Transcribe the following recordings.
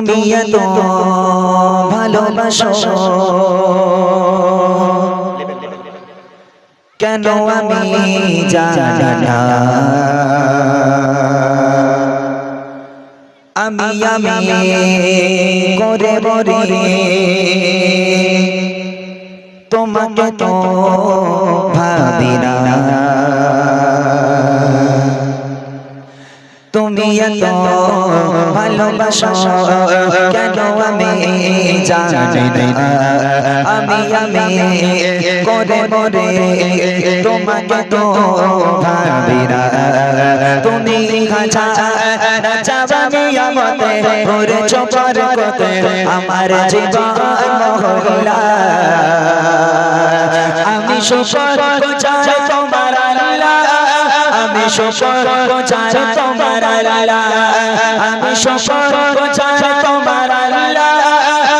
তুমি এত ভালোবাসো। কেন আমি জানি আমি আমি করে মরে তোমাকে তো ভাবি না। তুমি এত ভালোবাসো কেন আমি জানি না? আমি আমি করে মরে তোমাকে তো ভাবি না। তুমি খাঁচা চাবানি আমাতে ভরে চোপার কতে আমার জীবন মহলা। আমি শুকর চাই তোমার শুকর চাই তোমার আমি শুকর চাই তোমার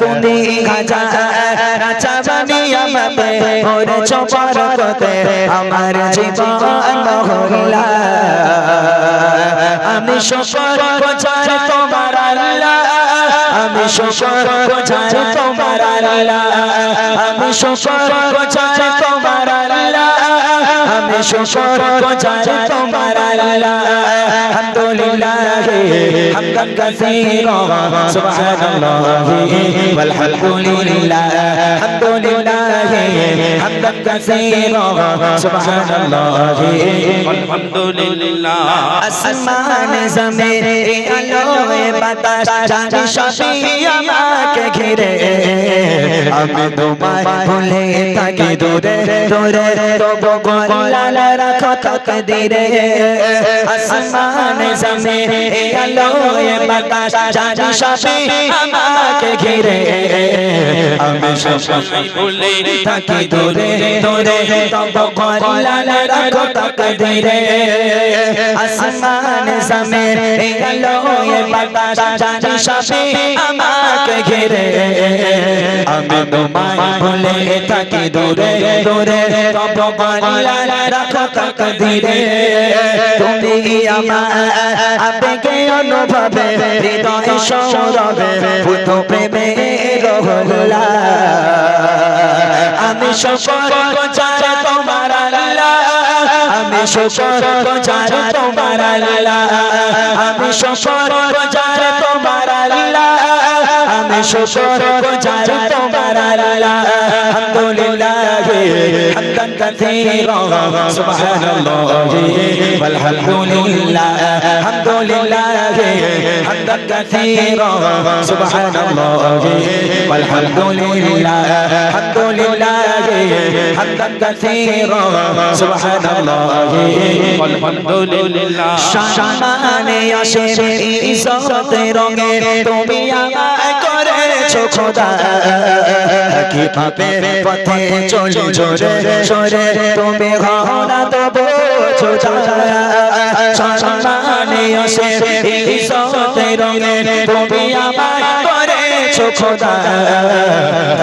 তুমি খাজা রাজা আমার জীবন আমি সফর তোমার আল্লাহ। আমি শোকর গোছাই তোমার আল্লাহ। আমি শোকর গোছাই তোমার আল্লাহ। আমি শোকর গোছাই তোমার আল্লাহ। আলহামদুলিল্লাহ আসমান জমিন বাতাস জানি সবই আমাকে ঘিরে। আমি তোমায় ভুলে থাকি দূরে দূরে, তবু গোলাল রাখো তকদিরে। আসমান, জমিন আলোয় বাতাস জানি সবই আমাকে ঘিরে। আমি সবই ভুলে থাকি দূরে দূরে, তবু গোলাল রাখো তকদিরে। আসমান, জমিন আলোয় বাতাস জানি সবই আমাকে ঘিরে। আমি তোমায় ভুলে থাকি দূরে দূরে। তব বলাল রাখো তকদিরে। তুমি আমার অনুভবে, হৃদয় সৌরভে, ভূত প্রেমে রহলা। আমি আল্লাহ আমি সফর চার তোমার আল্লাহ। আমি চার তোমার আল্লাহ। में शुक्र गुजार तुम्हारा अल्लाह अल्हम्दुलिल्लाह हम्दन कसीरा सुभान अल्लाह वलहम्दुलिल्लाह अल्हम्दुलिल्लाह हम्दन कसीरा सुभान अल्लाह वलहम्दुलिल्लाह अल्हम्दुलिल्लाह हम्दन कसीरा सुभान अल्लाह वलहम्दुलिल्लाह शान में आशे इज्जत रंगे तुम आमा করেছ খোদা? কি পথে চলি জোরে সরে, তুমি ঘনা আসে ইজ্জতে রঙে তুমি আমায় করেছ খোদা।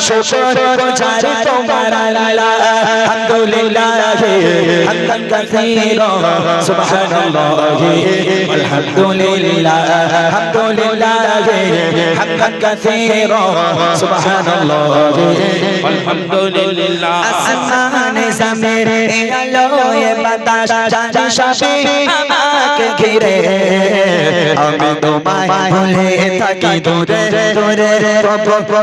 শুকর গুজারি তোমার আল্লাহ আলহামদুলিল্লাহ হামদান কাসীরা সুবহানাল্লাহ আলহামদুলিল্লাহ আলহামদুলিল্লাহ হামদান কাসীরা সুবহানাল্লাহ আলহামদুলিল্লাহ আসমান জমির আলোয় বাতাস চাঁদ সবে আমাকে ঘিরে আমি তোমায় ভুলে থাকি দূরে দূরে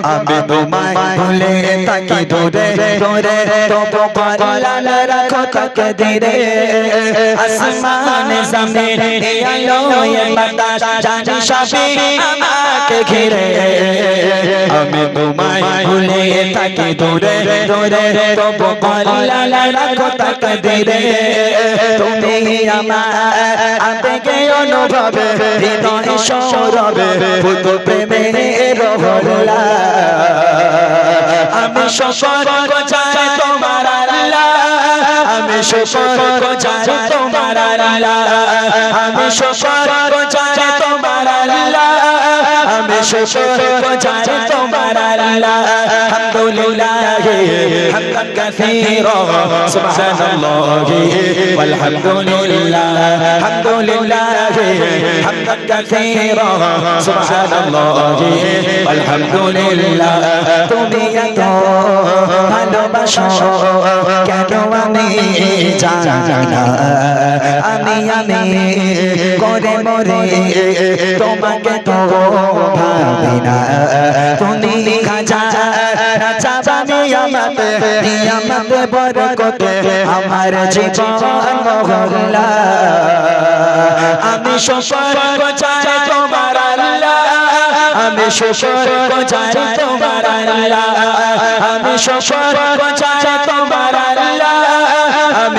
আমি তোমায় ভুলে থাকি দূরে দূরে, তবু কল্যাণ রাখো তাকে ধীরে আসমান জমির আলোয় বাতাস চাঁদ সবে আমাকে ঘিরে। আমি তোমায় ভুলে থাকি দূরে দূরে, তবু কল্যাণ রাখো তাকে তুমি আমার আবেগে অনুভবে, হৃদয় সৌরভে পুত প্রেমের হল্লা আমি সফর গোচাই তোমার আল্লাহ? আমি সফর গোচাই তোমার আল্লাহ? আমি সফর গোচাই তোমার আল্লাহ? हमें शोशो पहुँचाए तुम्हारा अल्लाह हमदुलिल्लाह हमदन कसीरो सुभान अल्लाह वलहमदुलिल्लाह हमदुलिल्लाह हमदन कसीरो सुभान अल्लाह वलहमदुलिल्लाह তুমি এত ভালোবাসো কেন আমি জানি না আমি আমি করে মরে তোমাকে তো ভাবি না তুমি খাজা রাজা বানি আমাতে নিয়ামতে বরকতে আমার জীবন মহল্লা। আমি তোমার আল্লাহ। আমি তোমার আল্লাহ। আমি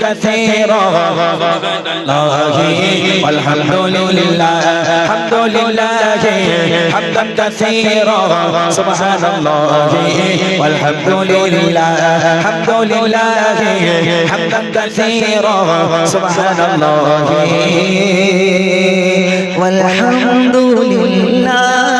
كثيرا والحمد لله الحمد لله حمدا كثيرا سبحان الله والحمد لله الحمد لله حمدا كثيرا سبحان الله والحمد لله